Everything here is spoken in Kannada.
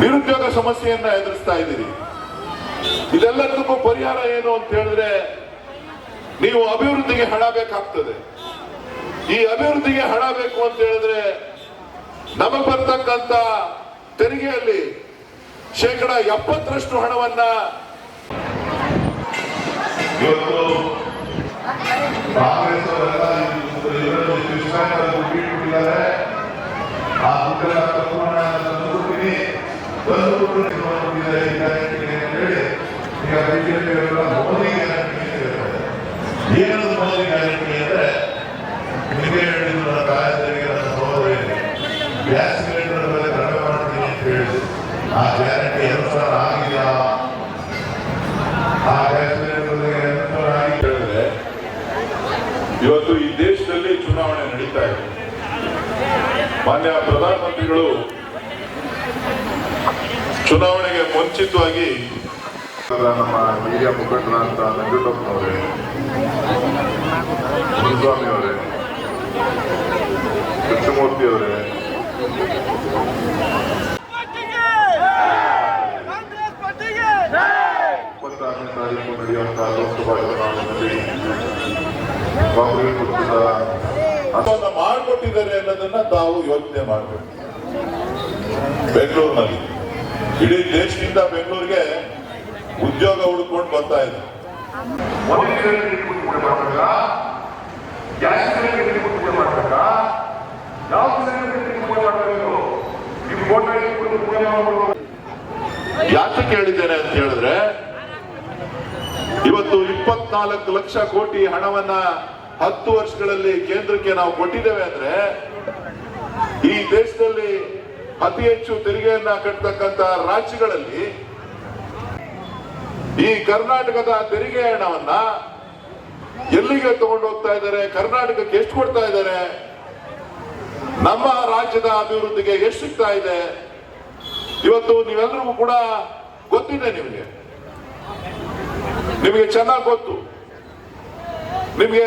ನಿರುದ್ಯೋಗ ಸಮಸ್ಯೆಯನ್ನ ಎದುರಿಸ್ತಾ ಇದ್ದೀರಿ. ಇದೆಲ್ಲದಕ್ಕೂ ಪರಿಹಾರ ಏನು ಅಂತ ಹೇಳಿದ್ರೆ, ನೀವು ಅಭಿವೃದ್ಧಿಗೆ ಹಣ ಬೇಕಾಗ್ತದೆ. ಈ ಅಭಿವೃದ್ಧಿಗೆ ಹಣ ಬೇಕು ಅಂತ ಹೇಳಿದ್ರೆ, ನಮಗೆ ಬರ್ತಕ್ಕಂತ ತೆರಿಗೆಯಲ್ಲಿ ಶೇಕಡ ಎಪ್ಪತ್ತರಷ್ಟು ಹಣವನ್ನ ಕಾಂಗ್ರೆಸ್ ಹೇಳಿ, ಈಗ ಬಿಜೆಪಿ ಮೋದಿ ಗ್ಯಾರಂಟಿ ಏನದು ಮೋದಿ ಗ್ಯಾರಂಟಿ ಅಂದ್ರೆ ಹೇಳಿದ್ರು ನನ್ನ ಕಾಲೇಜರಿಗೆ ನನ್ನ ಸಹೋದರಿ, ಗ್ಯಾಸ್ ಸಿಲಿಂಡರ್ ಮೇಲೆ ಕಡಿಮೆ ಮಾಡ್ತೀನಿ ಅಂತ ಹೇಳಿದ್ರು ಆ ಗ್ಯಾರಂಟಿ ಎರಡು ಆಗಿದೆಯಾ ಆ ಗ್ಯಾಸ್ ಸಿಲಿಂಡರ್ ಹೇಳಿದ್ರೆ ಇವತ್ತು ಈ ದೇಶದಲ್ಲಿ ಮಾನ್ಯ ಪ್ರಧಾನಮಂತ್ರಿಗಳು, ಚುನಾವಣೆಗೆ ಮುಂಚಿತವಾಗಿ ನಮ್ಮ ಹಿರಿಯ ಮುಖಂಡರಾದಂಥ ನಂಜುಂಡಪ್ಪನವರೇ ಮುನಿಸ್ವಾಮಿ ಅವರೇ ಕೃಷ್ಣಮೂರ್ತಿ ಅವರೇ ಇಪ್ಪತ್ತಾರನೇ ತಾರೀಕು ನಡೆಯುವಂತಹ ಲೋಕಸಭಾ ಚುನಾವಣೆಯಲ್ಲಿ ಕಾಂಗ್ರೆಸ್ ಪಕ್ಷದ ಅದನ್ನ ಮಾಡಿಕೊಟ್ಟಿದ್ದಾರೆ ಅನ್ನೋದನ್ನ ತಾವು ಯೋಚನೆ ಮಾಡಬೇಕು. ಬೆಂಗಳೂರಿನಲ್ಲಿ. ಇಡೀ ದೇಶದಿಂದ ಬೆಂಗಳೂರಿಗೆ ಉದ್ಯೋಗ ಹುಡ್ಕೊಂಡು ಬರ್ತಾ ಇದೆ. ಯಾಕೆ ಕೇಳಿದ್ದೇನೆ ಅಂತ ಹೇಳಿದ್ರೆ, ಇವತ್ತು ಇಪ್ಪತ್ನಾಲ್ಕು ಲಕ್ಷ ಕೋಟಿ ಹಣವನ್ನ ಹತ್ತು ವರ್ಷಗಳಲ್ಲಿ ಕೇಂದ್ರಕ್ಕೆ ನಾವು ಕೊಟ್ಟಿದ್ದೇವೆ ಅಂದ್ರೆ ಈ ದೇಶದಲ್ಲಿ ಅತಿ ಹೆಚ್ಚು ತೆರಿಗೆಯನ್ನ ಕಟ್ಟತಕ್ಕಂತ ರಾಜ್ಯಗಳಲ್ಲಿ ಈ ಕರ್ನಾಟಕದ ತೆರಿಗೆ ಹಣವನ್ನ ಎಲ್ಲಿಗೆ ತಗೊಂಡು ಹೋಗ್ತಾ ಇದ್ದಾರೆ, ಕರ್ನಾಟಕಕ್ಕೆ ಎಷ್ಟು ಕೊಡ್ತಾ ಇದ್ದಾರೆ, ನಮ್ಮ ರಾಜ್ಯದ ಅಭಿವೃದ್ಧಿಗೆ ಎಷ್ಟು ಸಿಗ್ತಾ ಇದೆ, ಇವತ್ತು ನೀವೆಲ್ಲರಿಗೂ ಕೂಡ ಗೊತ್ತಿದೆ ನಿಮಗೆ. ನಿಮಗೆ ಚೆನ್ನಾಗಿ ಗೊತ್ತು. ನಿಮಗೆ